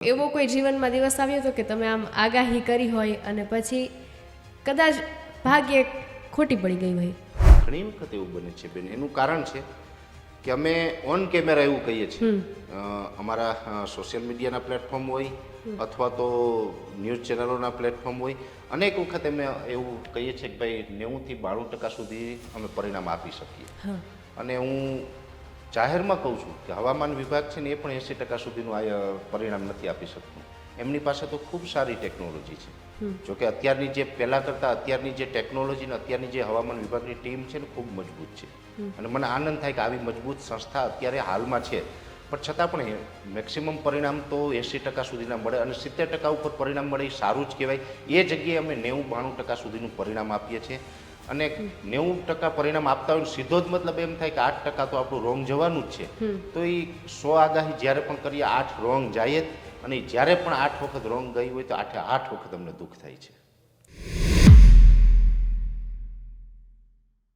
એવો કોઈ જીવનમાં દિવસ આવ્યો હતો કે તમે આમ આગાહી કરી હોય અને પછી કદાચ ભાગ્યે ખોટી પડી ગઈ હોય? ઘણી વખત એવું બને છે બેન. એનું કારણ છે કે અમે ઓન કેમેરા એવું કહીએ છીએ. અમારા સોશિયલ મીડિયાના પ્લેટફોર્મ હોય અથવા તો ન્યૂઝ ચેનલોના પ્લેટફોર્મ હોય. અનેક વખત અમે એવું કહીએ છીએ કે ભાઈ નેવુંથી બાણું ટકા સુધી અમે પરિણામ આપી શકીએ. અને હું જાહેરમાં કહું છું કે હવામાન વિભાગ છે ને એ પણ એંસી ટકા સુધીનું આ પરિણામ નથી આપી શકતું. એમની પાસે તો ખૂબ સારી ટેકનોલોજી છે. જોકે અત્યારની જે પહેલાં કરતાં અત્યારની જે ટેકનોલોજી ને અત્યારની જે હવામાન વિભાગની ટીમ છે ને ખૂબ મજબૂત છે. અને મને આનંદ થાય કે આવી મજબૂત સંસ્થા અત્યારે હાલમાં છે. પણ છતાં પણ મેક્સિમમ પરિણામ તો એંસી ટકા સુધીના મળે અને સિત્તેર ટકા ઉપર પરિણામ મળે એ સારું જ કહેવાય. એ જગ્યાએ અમે નેવું બાણું ટકા સુધીનું પરિણામ આપીએ છીએ. અને નેવું ટકા પરિણામ આપતા હોય સીધો જ મતલબ એમ થાય કે આઠ ટકા તો આપણું રોંગ જવાનું જ છે. તો એ સો આગાહી જ્યારે પણ કરીએ આઠ રોંગ જાય જ. અને જ્યારે પણ આઠ વખત રોંગ ગઈ હોય તો આઠે આઠ વખત અમને દુઃખ થાય છે.